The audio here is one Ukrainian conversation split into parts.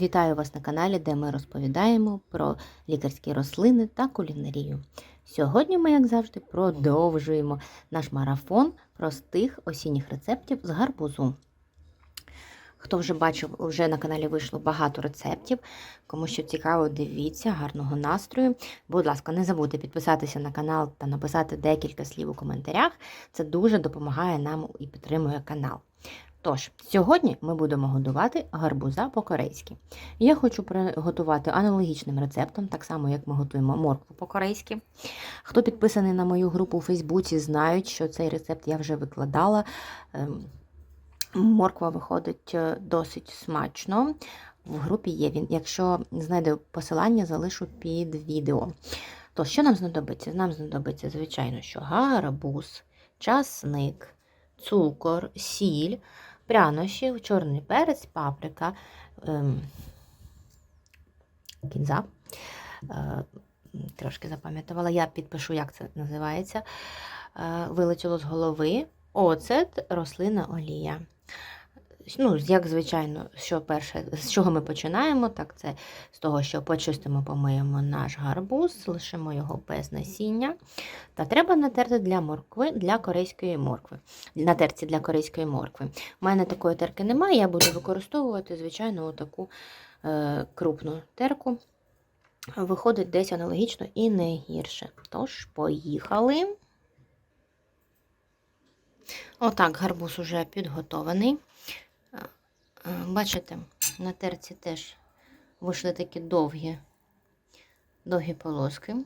Вітаю вас на каналі, де ми розповідаємо про лікарські рослини та кулінарію. Сьогодні ми, як завжди, продовжуємо наш марафон простих осінніх рецептів з гарбузу. Хто вже бачив, вже на каналі вийшло багато рецептів. Кому що цікаво, дивіться, гарного настрою. Будь ласка, не забудьте підписатися на канал та написати декілька слів у коментарях. Це дуже допомагає нам і підтримує канал. Тож, сьогодні ми будемо готувати гарбуза по-корейськи. Я хочу приготувати аналогічним рецептом, так само, як ми готуємо моркву по-корейськи. Хто підписаний на мою групу у Фейсбуці, знають, що цей рецепт я вже викладала. Ем, Морква виходить е, досить смачно. В групі є він. Якщо знайду посилання, залишу під відео. То що нам знадобиться? Нам знадобиться, звичайно, що гарбуз, часник, цукор, сіль, прянощі, чорний перець, паприка, ем, кінза. Е, трошки запам'ятувала, я підпишу, як це називається. Е, вилетіло з голови. Оцет, рослина олія. Ну, як звичайно, що перше, з чого ми починаємо, так це з того, що почистимо, помиємо наш гарбуз, лишимо його без насіння. Та треба натерти для моркви, для корейської моркви. На терці для корейської моркви. У мене такої терки немає, я буду використовувати, звичайно, таку е, крупну терку. Виходить десь аналогічно і не гірше. Тож, поїхали. Отак, гарбуз уже підготований. Бачите, на терці теж вийшли такі довгі, довгі полоски.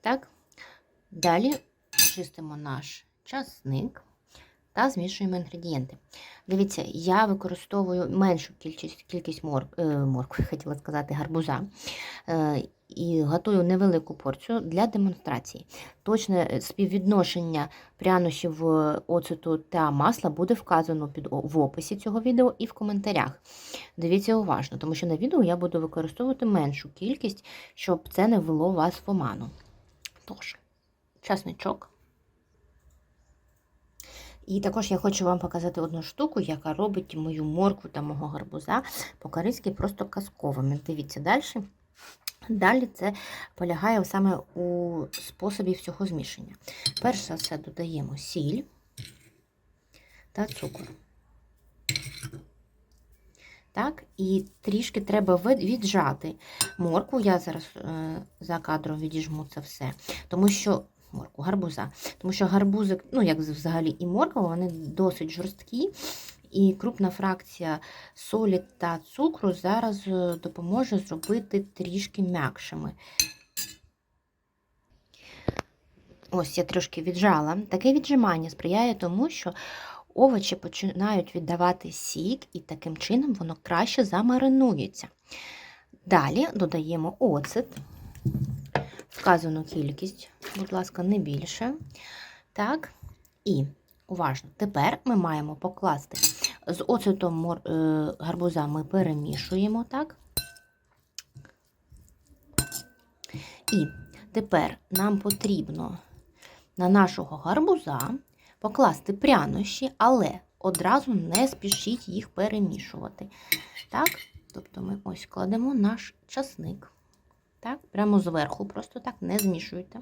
Так, далі чистимо наш часник та змішуємо інгредієнти. Дивіться, я використовую меншу кількість кількість морк, моркви, хотіла сказати, гарбуза. І готую невелику порцію для демонстрації. Точне співвідношення прянощів оцету та масла буде вказано під, в описі цього відео і в коментарях. Дивіться уважно, тому що на відео я буду використовувати меншу кількість, щоб це не ввело вас в оману. Тож, часничок. І також я хочу вам показати одну штуку, яка робить мою моркву та мого гарбуза по-корейськи просто казковими. Дивіться далі. Далі це полягає саме у способі всього змішання. Перш за все додаємо сіль та цукор. Так, І трішки треба віджати моркву. Я зараз е, за кадром відіжму це все, тому що морку, гарбуза. Тому що гарбузик, ну, як взагалі і морква, вони досить жорсткі. І крупна фракція солі та цукру зараз е, допоможе зробити трішки м'якшими. Ось я трошки віджала. Таке віджимання сприяє тому, що овочі починають віддавати сік, і таким чином воно краще замаринується. Далі додаємо оцет вказану кількість, будь ласка, не більше. Так, і уважно, тепер ми маємо покласти з оцетом е, гарбуза ми перемішуємо, так? І тепер нам потрібно на нашого гарбуза покласти прянощі, але одразу не спішіть їх перемішувати. Так, тобто ми ось кладемо наш часник. Так, Прямо зверху, просто так не змішуйте.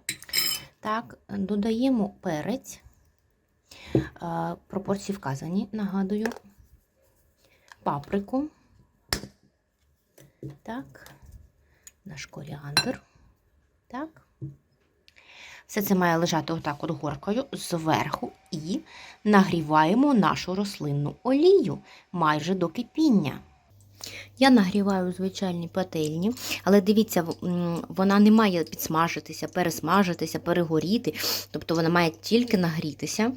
Так, додаємо перець. Пропорції вказані, нагадую, паприку. Так, наш коріандр. Так. Все це має лежати отак от горкою зверху і нагріваємо нашу рослинну олію майже до кипіння. Я нагріваю звичайні пательні, але дивіться, вона не має підсмажитися, пересмажитися, перегоріти. Тобто вона має тільки нагрітися.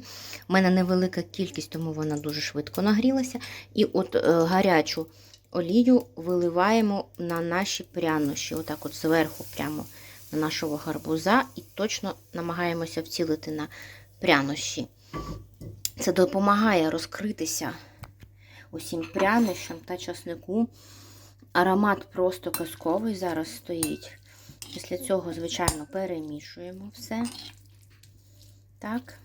У мене невелика кількість, тому вона дуже швидко нагрілася. І от е, гарячу олію виливаємо на наші прянощі, отак от зверху, прямо на нашого гарбуза, і точно намагаємося вцілити на прянощі. Це допомагає розкритися усім прянощам та часнику. Аромат просто казковий зараз стоїть. Після цього, звичайно, перемішуємо все. Так.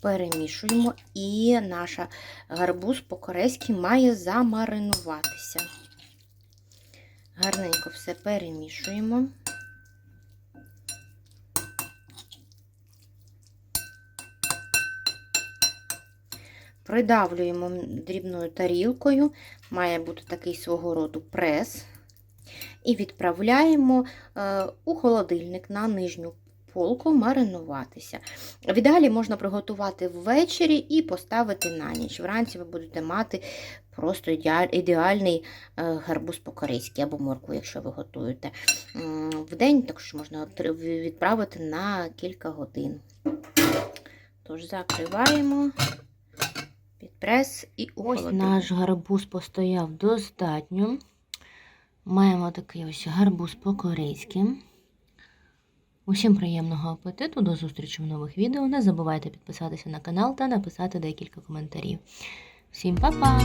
перемішуємо, і наша гарбуз по-корейськи має замаринуватися. Гарненько все перемішуємо. Придавлюємо дрібною тарілкою, має бути такий свого роду прес. І відправляємо е, у холодильник на нижню полку маринуватися. В можна приготувати ввечері і поставити на ніч. Вранці ви будете мати просто ідеальний е, гарбуз по-корейськи або моркву, якщо ви готуєте. М, Вдень також можна відправити на кілька годин. Тож закриваємо прес і у Ось холодильник. наш гарбуз постояв достатньо. Маємо такий ось гарбуз по-корейськи. Усім приємного апетиту, до зустрічі в нових відео. Не забувайте підписатися на канал та написати декілька коментарів. Всім па-па!